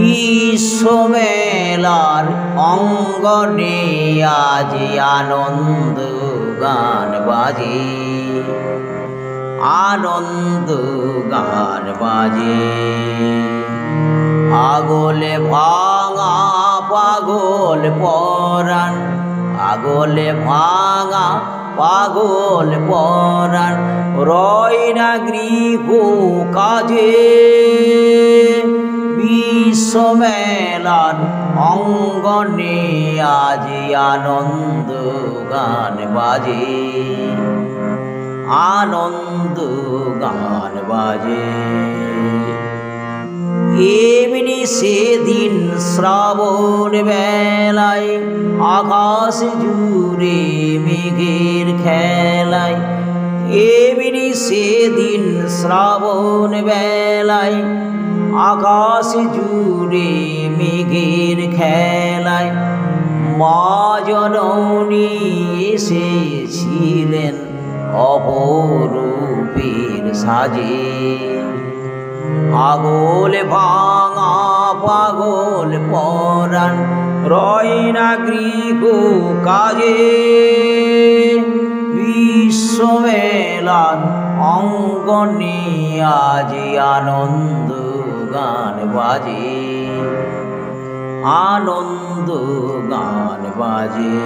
বিশ্বমেলার অঙ্গনে আজ আনন্দ গান বাজে। আনন্দ গান বাজে। আগলে ভাঙা পাগল পরাণ, আগলে ভাঙা পাগল পরাণ, রয় না গৃহ কাজে বিশ্বমেলার অঙ্গনে আজ আনন্দ গান বাজে। আনন্দ গান বাজে। এমনি সেদিন শ্রাবণ বেলায়, আকাশ জুড়ে মেঘের খেলায়, এমনি সেদিন শ্রাবণ বেলায় আকাশ জুড়ে মেঘের খেলায় মা এসেছিলেন অপরূপের সাজে। আগল ভাঙা, পাগল পরাণ রয় না গৃহ কাজে। বিশ্বমেলার অঙ্গনে আজ আনন্দ গান বাজে। আনন্দ গান বাজে।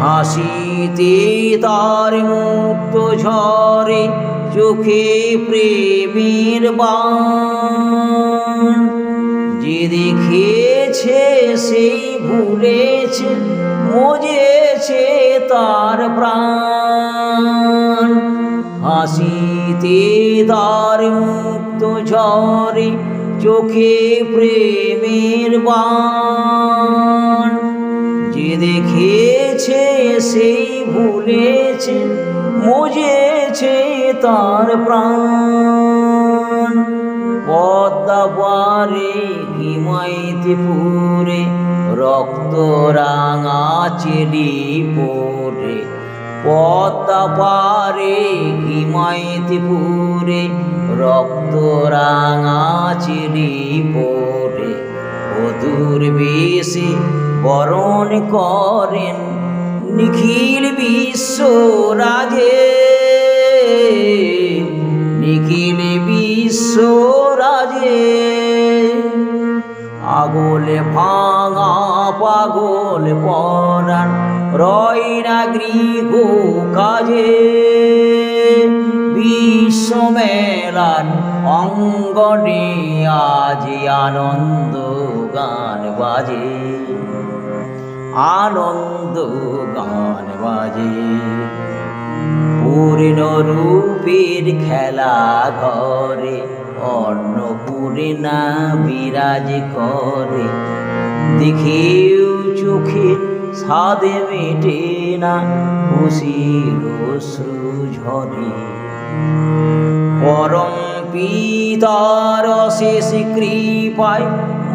হাসিতে তার মুক্ত ঝরে চোখে প্রেমের বান। যে দেখেছে সেই ভুলেছে, মজেছে তার প্রাণ। হাসিতে তার মুক্ত ঝরে চোখে প্রেমের বান। যে দেখেছে সেই ভুলেছে, মজেছে তার প্রাণ। পদ্মা পারে হিমাইতে পুরে রক্ত রাঙা চেলি পরে। পদ্মা পারে হিমাইতে পুরে রক্ত রাঙা চেলি পরে। বধুর বেশে বরণ করেন নিখিল বিশ্ব রাজে নিখিল বিশ্ব রাজে আগলে ভাঙা পাগল পরাণ, রয় না গৃহ কাজে। বিশ্বমেলার অঙ্গনে আজ আনন্দ গান বাজে। আনন্দ গান বাজে। পূর্ণ রূপের খেলা ঘরে অন্নপূর্ণা বিরাজ করে, দেখেও চোখে সাদে মেটে না, খুশির অশ্রু ঝরে। পরম পিতার শেষ কৃপায়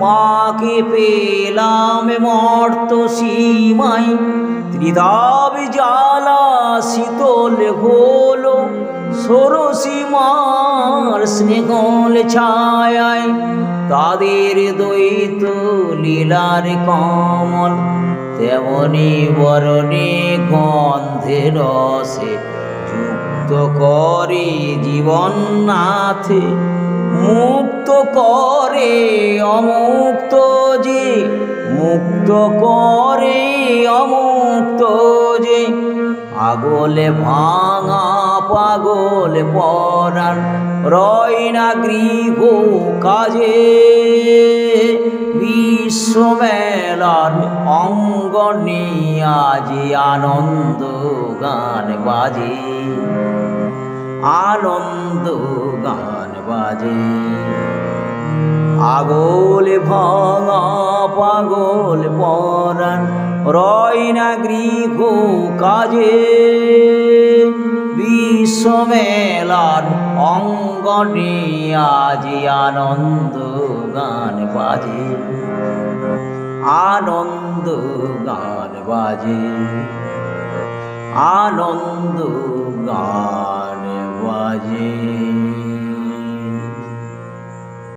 মাকে পেলাম মর্ত সীমায় ত্রিদাব জ্বালা শীতল হলো সরসীমার স্নেহল ছায়ায় তাদের দ্বৈত লীলার কমল। তেমনি বরণে গন্ধে রসে যুক্ত করে জীবন নাথে মুক্ত করে অমুক্ত যে, মুক্ত করে অমুক্ত যে আগলে ভাঙা পাগল পরাণ রয় না গৃহ কাজে। বিশ্বমেলার অঙ্গনে আজ আনন্দ গান বাজে। আনন্দ গান বাজে। আগল ভাঙা পাগল পরাণ রয় না গৃহ কাজে। বিশ্বমেলার অঙ্গনে আজ আনন্দ গান বাজে। আনন্দ গান বাজে। আনন্দ গান বাজে।